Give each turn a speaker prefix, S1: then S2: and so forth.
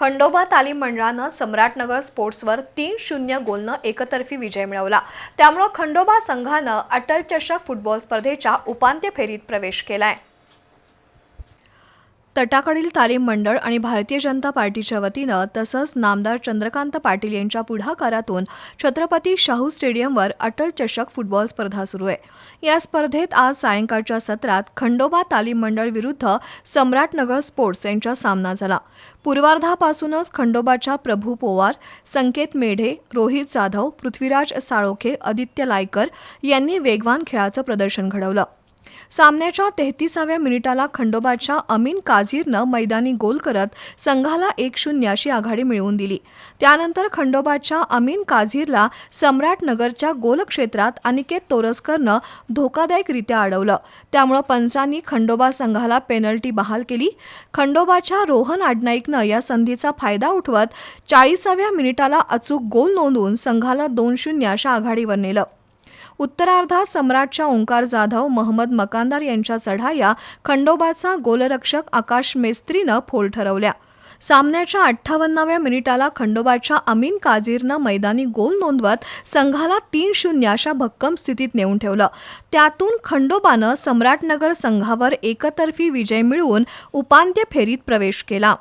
S1: खंडोबा तालीम मंडळानं सम्राटनगर स्पोर्ट्सवर तीन शून्य गोलनं एकतर्फी विजय मिळवला. त्यामुळं खंडोबा संघानं अटल चषक फुटबॉल स्पर्धेच्या उपांत्य फेरीत प्रवेश केलाय. तटाकडील तालीम मंडळ आणि भारतीय जनता पार्टीच्या वतीनं तसंच नामदार चंद्रकांत पाटील यांच्या पुढाकारातून छत्रपती शाहू स्टेडियमवर अटल चषक फुटबॉल स्पर्धा सुरू आहे. या स्पर्धेत आज सायंकाळच्या सत्रात खंडोबा तालीम मंडळ विरुद्ध सम्राटनगर स्पोर्ट्स यांचा सामना झाला. पूर्वार्धापासूनच खंडोबाच्या प्रभू पोवार संकेत मेढे रोहित जाधव पृथ्वीराज साळोखे आदित्य लायकर यांनी वेगवान खेळाचं प्रदर्शन घडवलं. सामन्याच्या तेहतीसाव्या मिनिटाला खंडोबाच्या अमीन काझीरनं मैदानी गोल करत संघाला एक शून्य अशी आघाडी मिळवून दिली. त्यानंतर खंडोबाच्या अमीन काझीरला सम्राटनगरच्या गोलक्षेत्रात अनिकेत तोरसकरनं धोकादायकरित्या अडवलं. त्यामुळं पंचांनी खंडोबा संघाला पेनल्टी बहाल केली. खंडोबाच्या रोहन आडनाईकनं या संधीचा फायदा उठवत चाळीसाव्या मिनिटाला अचूक गोल नोंदवून संघाला दोन शून्य अशा आघाडीवर नेलं. उत्तरार्धात सम्राटच्या ओंकार जाधव महमद मकानदार यांच्या चढाया खंडोबाचा गोलरक्षक आकाश मेस्त्रीनं फोल ठरवल्या. सामन्याच्या अठ्ठावन्नाव्या मिनिटाला खंडोबाच्या अमीन काझीरनं मैदानी गोल नोंदवत संघाला तीन शून्य अशा भक्कम स्थितीत नेऊन ठेवलं. त्यातून खंडोबानं सम्राटनगर संघावर एकतर्फी विजय मिळवून उपांत्य फेरीत प्रवेश केला.